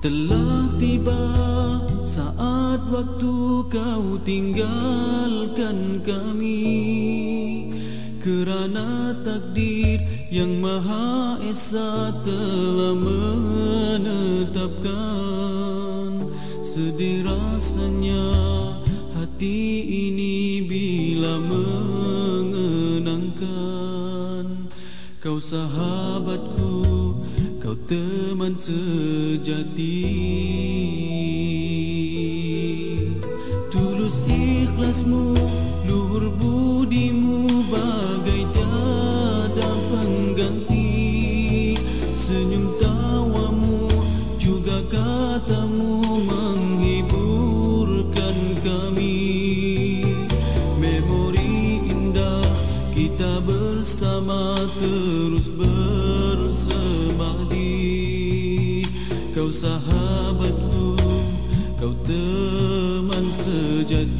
Telah tiba saat waktu kau tinggalkan kami. Kerana takdir yang maha esa telah menetapkan Sedih rasanya hati ini bila mengenangkan. Kau sahabatku kau teman sejati. Tulus ikhlasmu Luhur budimu Bagai tiada pengganti. Senyum tawamu Juga katamu Menghiburkan kami. Memori indah Kita bersama terus Kau sahabatku Kau teman sejati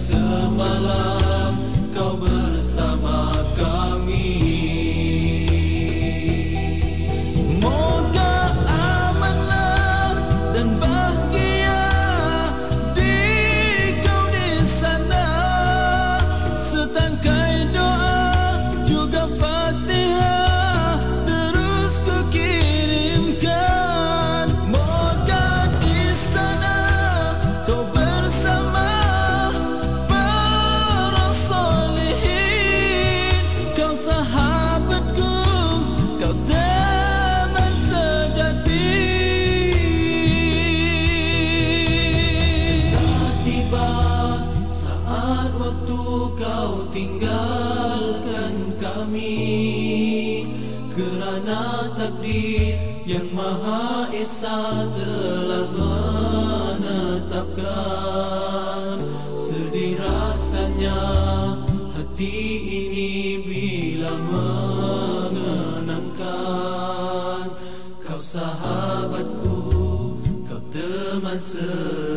semalam kau bersama kami. Kerana takdir yang maha esa telah menetapkan sedih rasanya hati ini bila mengenangkan kau sahabatku kau teman sejati